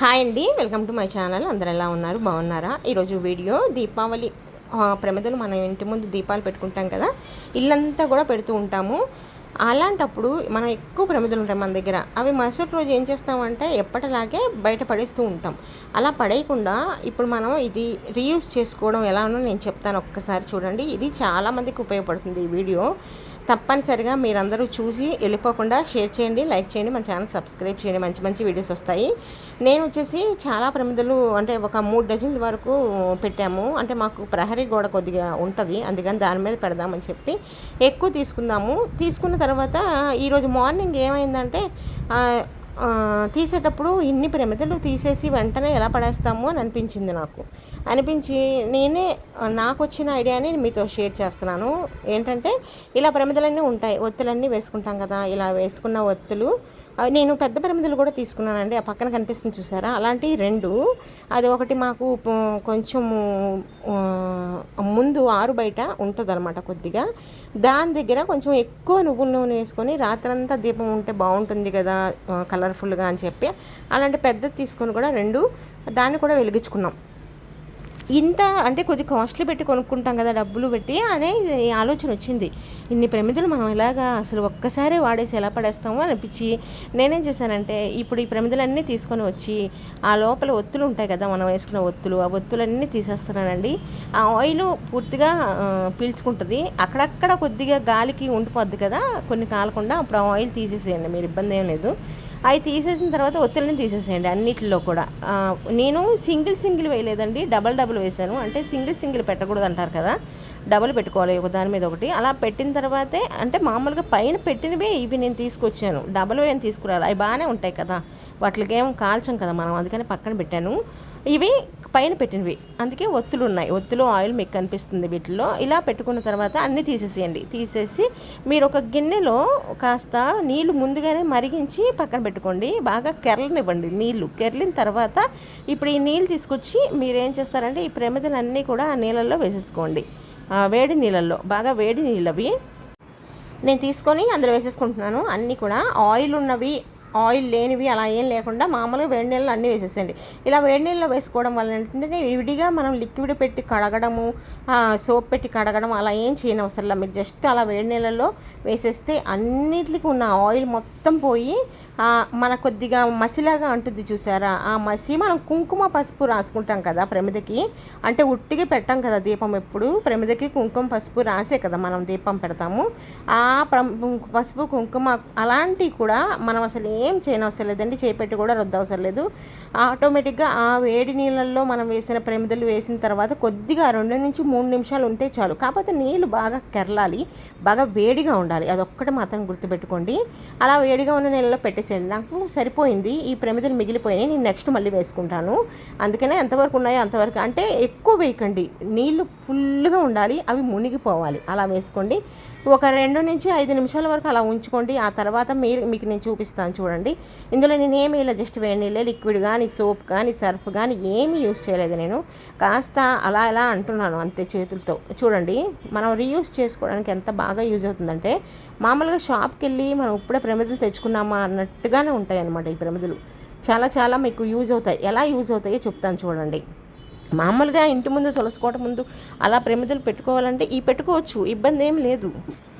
Hi అండి welcome to my channel. అందరు ఎలా ఉన్నారు? బాగున్నారా? ఈరోజు వీడియో దీపావళి ప్రమిదలు మన ఇంటి ముందు దీపాలు పెట్టుకుంటాం కదా ఇల్లంతా కూడా పెడుతూ ఉంటాము. అలాంటప్పుడు మనం ఎక్కువ ప్రమిదలు ఉంటాయి మన దగ్గర. అవి మరుసటి రోజు ఏం చేస్తామంటే ఎప్పటిలాగే బయట పడేస్తూ ఉంటాం. అలా పడేయకుండా ఇప్పుడు మనం ఇది రీయూస్ చేసుకోవడం ఎలానో నేను చెప్తాను ఒక్కసారి చూడండి. ఇది చాలామందికి ఉపయోగపడుతుంది ఈ వీడియో. తప్పనిసరిగా మీరందరూ చూసి వెళ్ళిపోకుండా షేర్ చేయండి లైక్ చేయండి మన ఛానల్ సబ్స్క్రైబ్ చేయండి. మంచి మంచి వీడియోస్ వస్తాయి. నేను వచ్చేసి చాలా ప్రమిదలు అంటే ఒక మూడు డజన్ల వరకు పెట్టాము. అంటే మాకు ప్రహరీ గోడ కొద్దిగా ఉంటుంది. అందుకని దాని మీద పెడదామని చెప్పి ఎక్కువ తీసుకుందాము. తీసుకున్న తర్వాత ఈరోజు మార్నింగ్ ఏమైందంటే తీసేటప్పుడు ఇన్ని ప్రమిదలు తీసేసి వెంటనే ఎలా పడేస్తాము అని అనిపించింది నాకు. అనిపించి నేనే నాకు వచ్చిన ఐడియాని మీతో షేర్ చేస్తున్నాను. ఏంటంటే ఇలా ప్రమిదలన్నీ ఉంటాయి. ఒత్తులన్నీ వేసుకుంటాం కదా ఇలా వేసుకున్న ఒత్తులు నేను పెద్ద ప్రమిదలు కూడా తీసుకున్నానండి. ఆ పక్కన కనిపిస్తుంది చూసారా? అలాంటి రెండు. అది ఒకటి మాకు కొంచెము ముందు ఆరు బయట ఉంటుంది అనమాట కొద్దిగా. దాని దగ్గర కొంచెం ఎక్కువ నువ్వుల నూనె వేసుకొని రాత్రంతా దీపం ఉంటే బాగుంటుంది కదా కలర్ఫుల్గా అని చెప్పి. అలాంటి పెద్దది తీసుకొని కూడా రెండు. దాన్ని కూడా వెలిగించుకున్నాం. ఇంత అంటే కొద్ది కాస్ట్లీ పెట్టి కొనుక్కుంటాం కదా డబ్బులు పెట్టి అనే ఈ ఆలోచన వచ్చింది. ఇన్ని ప్రమిదలు మనం ఇలాగా అసలు ఒక్కసారి వాడేసి ఎలా పడేస్తామో అనిపించి నేనేం చేశానంటే ఇప్పుడు ఈ ప్రమిదలన్నీ తీసుకొని వచ్చి ఆ లోపల ఒత్తులు ఉంటాయి కదా మనం వేసుకున్న ఒత్తులు ఆ ఒత్తులన్నీ తీసేస్తున్నానండి. ఆ ఆయిల్ పూర్తిగా పీల్చుకుంటుంది. అక్కడక్కడ కొద్దిగా గాలికి ఉండిపోద్ది కదా కొన్ని కాలకుండా అప్పుడు ఆ ఆయిల్ తీసేసేయండి మీరు ఇబ్బంది ఏం లేదు. అవి తీసేసిన తర్వాత ఒత్తిడిని తీసేసేయండి అన్నిటిలో కూడా. నేను సింగిల్ సింగిల్ వేయలేదండి డబల్ డబుల్ వేసాను అంటే సింగిల్ సింగిల్ పెట్టకూడదు అంటారు కదా డబుల్ పెట్టుకోవాలి ఒక దాని మీద ఒకటి. అలా పెట్టిన తర్వాతే అంటే మామూలుగా పైన పెట్టినవే ఇవి నేను తీసుకొచ్చాను. డబల్ ఏం తీసుకురాలి అవి బాగానే ఉంటాయి కదా వాటికి ఏం కాల్చం కదా మనం అందుకని పక్కన పెట్టాను. ఇవి పైన పెట్టినవి. అందుకే ఒత్తులు ఉన్నాయి ఒత్తులు ఆయిల్ మీకు కనిపిస్తుంది వీటిలో ఇలా పెట్టుకున్న తర్వాత అన్నీ తీసేసేయండి. తీసేసి మీరు ఒక గిన్నెలో కాస్త నీళ్ళు ముందుగానే మరిగించి పక్కన పెట్టుకోండి. బాగా కెరలనివ్వండి నీళ్ళు. కెరలిన తర్వాత ఇప్పుడు ఈ నీళ్ళు తీసుకొచ్చి మీరు ఏం చేస్తారంటే ఈ ప్రమిదలన్నీ కూడా ఆ నీళ్ళల్లో వేసేసుకోండి. వేడి నీళ్ళల్లో. బాగా వేడి నీళ్ళవి. నేను తీసుకొని అందులో వేసేసుకుంటున్నాను. అన్నీ కూడా ఆయిల్ ఉన్నవి ఆయిల్ లేనివి అలా ఏం లేకుండా మామూలుగా వేడి నీళ్ళు అన్నీ వేసేసండి ఇలా వేడి నీళ్ళలో వేసుకోవడం వల్ల ఏంటంటే విడిగా మనం లిక్విడ్ పెట్టి కడగడము సోప్ పెట్టి కడగడం అలా ఏం చేయని అవసరం లేదు. మీరు జస్ట్ అలా వేడి నీళ్ళలో వేసేస్తే అన్నిటికీ ఉన్న ఆయిల్ మొత్తం పోయి మన కొద్దిగా మసిలాగా అంటుంది చూసారా? ఆ మసి మనం కుంకుమ పసుపు రాసుకుంటాం కదా ప్రమిదకి? అంటే ఉట్టికి పెట్టాం కదా దీపం ఎప్పుడు? ప్రమిదకి కుంకుమ పసుపు రాసే కదా మనం దీపం పెడతాము. ఆ పసుపు కుంకుమ అలాంటివి కూడా మనం అసలు ఏం చేయనవసరం లేదండి. చేపెట్టి కూడా రుద్దవసరం లేదు. ఆటోమేటిక్గా ఆ వేడి నీళ్ళల్లో మనం వేసిన ప్రమిదలు వేసిన తర్వాత కొద్దిగా రెండు నుంచి మూడు నిమిషాలు ఉంటే చాలు. కాకపోతే నీళ్ళు బాగా కెరలాలి బాగా వేడిగా ఉండాలి. అదొక్కటి మాత్రం గుర్తుపెట్టుకోండి. అలా వేడిగా ఉన్న నీళ్ళలో పెట్టేసి వేసేయండి నాకు సరిపోయింది. ఈ ప్రమిదలు మిగిలిపోయినాయి. నేను నెక్స్ట్ మళ్ళీ వేసుకుంటాను. అందుకనే ఎంతవరకు ఉన్నాయో అంతవరకు. అంటే ఎక్కువ వేయకండి. నీళ్ళు ఫుల్గా ఉండాలి. అవి మునిగిపోవాలి. అలా వేసుకోండి. ఒక రెండు నుంచి ఐదు నిమిషాల వరకు అలా ఉంచుకోండి. ఆ తర్వాత మీరు మీకు నేను చూపిస్తాను చూడండి. ఇందులో నేను ఏమీ ఇలా జస్ట్ వేడి నీళ్ళే లిక్విడ్ కానీ సోప్ కానీ సర్ఫ్ కానీ ఏమీ యూస్ చేయలేదు నేను. కాస్త అలా ఎలా అంటున్నాను అంతే చేతులతో. చూడండి మనం రీయూస్ చేసుకోవడానికి ఎంత బాగా యూజ్ అవుతుందంటే మామూలుగా షాప్కి వెళ్ళి మనం ఇప్పుడే ప్రమిదలు తెచ్చుకున్నామా అన్నట్టుగానే ఉంటాయి అన్నమాట ఈ ప్రమిదలు. చాలా చాలా మీకు యూజ్ అవుతాయి. ఎలా యూజ్ అవుతాయో చెప్తాను చూడండి. మామూలుగా ఇంటి ముందు తులసుకోవటం ముందు అలా ప్రమిదలు పెట్టుకోవాలంటే ఈ పెట్టుకోవచ్చు ఇబ్బంది ఏం లేదు.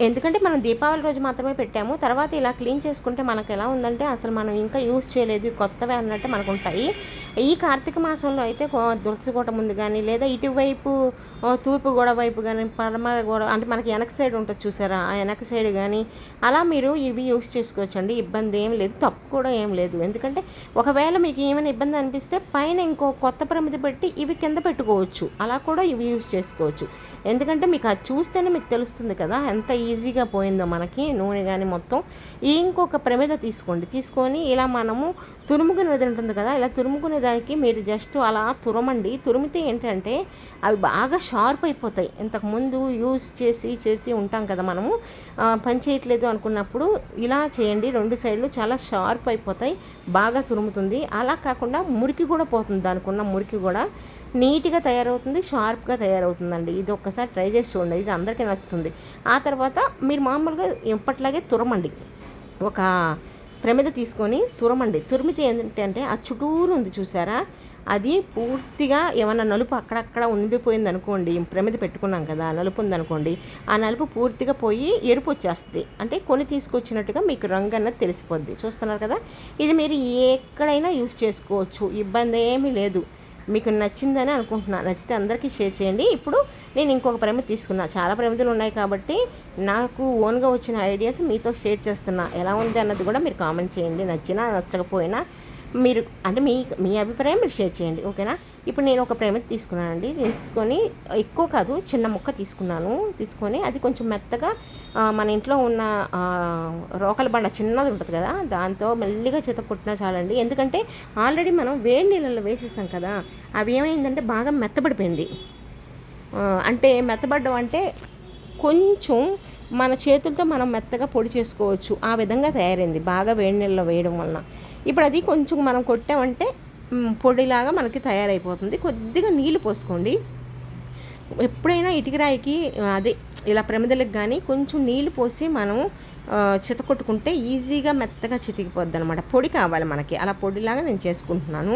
ఎందుకంటే మనం దీపావళి రోజు మాత్రమే పెట్టాము. తర్వాత ఇలా క్లీన్ చేసుకుంటే మనకు ఎలా ఉందంటే అసలు మనం ఇంకా యూజ్ చేయలేదు. కొత్తవి అన్నట్టు మనకు ఉంటాయి ఈ కార్తీక మాసంలో అయితే కో- తులసికోట ముందు కానీ లేదా ఇటువైపు తూర్పు గోడ వైపు కానీ పడమర గోడ అంటే మనకి వెనక సైడ్ ఉంటుంది చూసారా? ఆ వెనక సైడ్ కానీ అలా మీరు ఇవి యూస్ చేసుకోవచ్చండి. ఇబ్బంది ఏం లేదు. తప్పు కూడా ఏం లేదు. ఎందుకంటే ఒకవేళ మీకు ఏమైనా ఇబ్బంది అనిపిస్తే పైన ఇంకో కొత్త ప్రమిద పెట్టి ఇవి కింద పెట్టుకోవచ్చు. అలా కూడా ఇవి యూస్ చేసుకోవచ్చు. ఎందుకంటే మీకు అది చూస్తేనే మీకు తెలుస్తుంది కదా ఎంత ఈజీగా పోయిందో మనకి నూనె కానీ మొత్తం. ఇంకొక ప్రమిద తీసుకోండి. తీసుకొని ఇలా మనము తురుముకునేది ఉంటుంది కదా ఇలా తురుముకునే దానికి మీరు జస్ట్ అలా తురమండి. తురిమితే ఏంటంటే అవి బాగా షార్ప్ అయిపోతాయి. ఇంతకుముందు యూస్ చేసి చేసి ఉంటాం కదా మనము. పని చేయట్లేదు అనుకున్నప్పుడు ఇలా చేయండి. రెండు సైడ్లు చాలా షార్ప్ అయిపోతాయి. బాగా తురుముతుంది. అలా కాకుండా మురికి కూడా పోతుంది. దానికి ఉన్న మురికి కూడా నీట్గా తయారవుతుంది షార్ప్గా తయారవుతుందండి. ఇది ఒక్కసారి ట్రై చేసి చూడండి. ఇది అందరికీ నచ్చుతుంది. ఆ తర్వాత మీరు మామూలుగా ఎప్పట్లాగే తురమండి. ఒక ప్రమిద తీసుకొని తురమండి. తురిమితే ఏంటంటే ఆ చుట్టూరు ఉంది చూసారా? అది పూర్తిగా ఏమన్నా నలుపు అక్కడక్కడ ఉండిపోయింది అనుకోండి. ప్రమిద పెట్టుకున్నాం కదా నలుపు ఉందనుకోండి ఆ నలుపు పూర్తిగా పోయి ఎరుపు వచ్చేస్తుంది. అంటే కొని తీసుకొచ్చినట్టుగా మీకు రంగు అన్నది తెలిసిపోద్ది. చూస్తున్నారు కదా? ఇది మీరు ఎక్కడైనా యూస్ చేసుకోవచ్చు. ఇబ్బంది ఏమీ లేదు. మీకు నచ్చిందని అనుకుంటున్నా. నచ్చితే అందరికీ షేర్ చేయండి. ఇప్పుడు నేను ఇంకొక ప్రమిద తీసుకున్నా. చాలా ప్రమిదలు ఉన్నాయి కాబట్టి నాకు ఓన్గా వచ్చిన ఐడియాస్ మీతో షేర్ చేస్తున్నా. ఎలా ఉంది అన్నది కూడా మీరు కామెంట్ చేయండి. నచ్చినా నచ్చకపోయినా మీరు అంటే మీ మీ అభిప్రాయం మీరు షేర్ చేయండి ఓకేనా? ఇప్పుడు నేను ఒక ప్రేమ తీసుకున్నానండి. తీసుకొని ఎక్కువ కాదు చిన్న ముక్క తీసుకున్నాను. తీసుకొని అది కొంచెం మెత్తగా మన ఇంట్లో ఉన్న రోకల బండ చిన్నది ఉంటుంది కదా దాంతో మెల్లిగా చేత కొట్టినా చాలండి. ఎందుకంటే ఆల్రెడీ మనం వేడి నీళ్ళలో వేసేసాం కదా అవి ఏమైందంటే బాగా మెత్తబడిపోయింది. అంటే మెత్తబడడం అంటే కొంచెం మన చేతులతో మనం మెత్తగా పొడి చేసుకోవచ్చు. ఆ విధంగా తయారైంది. బాగా వేడి నీళ్ళలో వేయడం వలన. ఇప్పుడు అది కొంచెం మనం కొట్టామంటే పొడిలాగా మనకి తయారైపోతుంది. కొద్దిగా నీళ్ళు పోసుకోండి. ఎప్పుడైనా ఇటుకరాయికి అదే ఇలా ప్రమిదలకు కానీ కొంచెం నీళ్ళు పోసి మనం ఆ, చితకొట్టుకుంటే ఈజీగా మెత్తగా చితికిపోద్ది అనమాట పొడి కావాలి మనకి. అలా పొడిలాగా నేను చేసుకుంటున్నాను.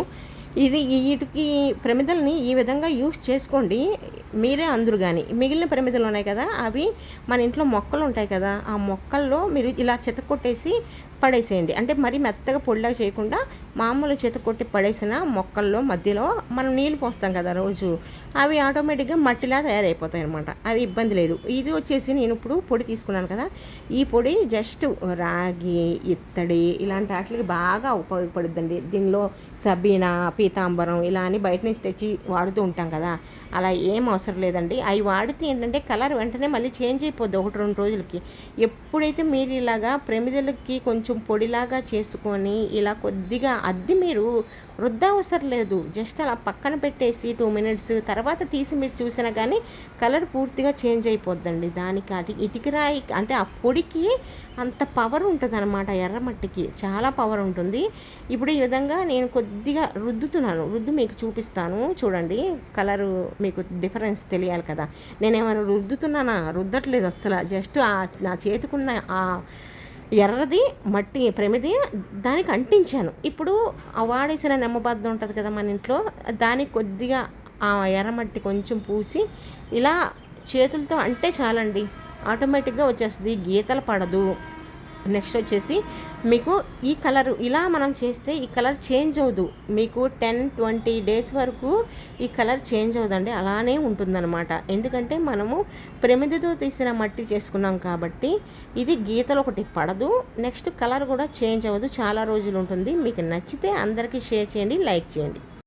ఇది ఈ వీటికి ప్రమిదల్ని ఈ విధంగా యూస్ చేసుకోండి. మీరే అందరు కానీ మిగిలిన ప్రమిదలు ఉన్నాయి కదా అవి మన ఇంట్లో మొక్కలు ఉంటాయి కదా ఆ మొక్కల్లో మీరు ఇలా చితకొట్టేసి పడేసేయండి. అంటే మరీ మెత్తగా పొడిలాగా చేయకుండా మామూలు చితకొట్టి పడేసిన మొక్కల్లో మధ్యలో మనం నీళ్ళు పోస్తాం కదా రోజు అవి ఆటోమేటిక్గా మట్టిలా తయారైపోతాయి అనమాట అవి ఇబ్బంది లేదు. ఇది వచ్చేసి నేను ఇప్పుడు పొడి తీసుకున్నాను కదా ఈ పొడి జస్ట్ రాగి ఇత్తడి ఇలాంటి వాటికి బాగా ఉపయోగపడుద్దండి. దీనిలో సబీనా పీతాంబరం ఇలా అని బయట నుంచి తెచ్చి వాడుతూ ఉంటాం కదా అలా ఏం అవసరం లేదండి. అవి వాడితే ఏంటంటే కలర్ వెంటనే మళ్ళీ చేంజ్ అయిపోద్ది ఒకటి రెండు రోజులకి. ఎప్పుడైతే మీరు ఇలాగా ప్రమిదలకి కొంచెం కొంచెం పొడిలాగా చేసుకొని ఇలా కొద్దిగా అద్ది మీరు రుద్దవసరం లేదు. జస్ట్ అలా పక్కన పెట్టేసి టూ మినిట్స్ తర్వాత తీసి మీరు చూసినా కానీ కలర్ పూర్తిగా చేంజ్ అయిపోద్దండి. దానికి అటు ఇటుకరాయి అంటే ఆ పొడికి అంత పవర్ ఉంటుంది అనమాట ఎర్రమట్టికి చాలా పవర్ ఉంటుంది. ఇప్పుడు ఈ విధంగా నేను కొద్దిగా రుద్దుతున్నాను. రుద్దు మీకు చూపిస్తాను. చూడండి కలరు మీకు డిఫరెన్స్ తెలియాలి కదా. నేనేమైనా రుద్దుతున్నానా? రుద్దట్లేదు అస్సలు. జస్ట్ నా చేతికున్న ఆ ఎర్రది మట్టి ప్రమిది దానికి అంటించాను. ఇప్పుడు ఆ వాడేసిన నెమ్మబద్ద ఉంటుంది కదా మన ఇంట్లో దానికి కొద్దిగా ఆ ఎర్రమట్టి కొంచెం పూసి ఇలా చేతులతో అంటే చాలండి. ఆటోమేటిక్గా వచ్చేస్తుంది గీతలు పడదు. నెక్స్ట్ వచ్చేసి మీకు ఈ కలర్ ఇలా మనం చేస్తే ఈ కలర్ చేంజ్ అవ్వదు. మీకు టెన్ ట్వంటీ డేస్ వరకు ఈ కలర్ చేంజ్ అవ్వదండి. అలానే ఉంటుందన్నమాట. ఎందుకంటే మనము ప్రమిదితో తీసిన మట్టి చేసుకున్నాం కాబట్టి ఇది గీతలు ఒకటి పడదు. నెక్స్ట్ కలర్ కూడా చేంజ్ అవ్వదు. చాలా రోజులు ఉంటుంది. మీకు నచ్చితే అందరికీ షేర్ చేయండి లైక్ చేయండి.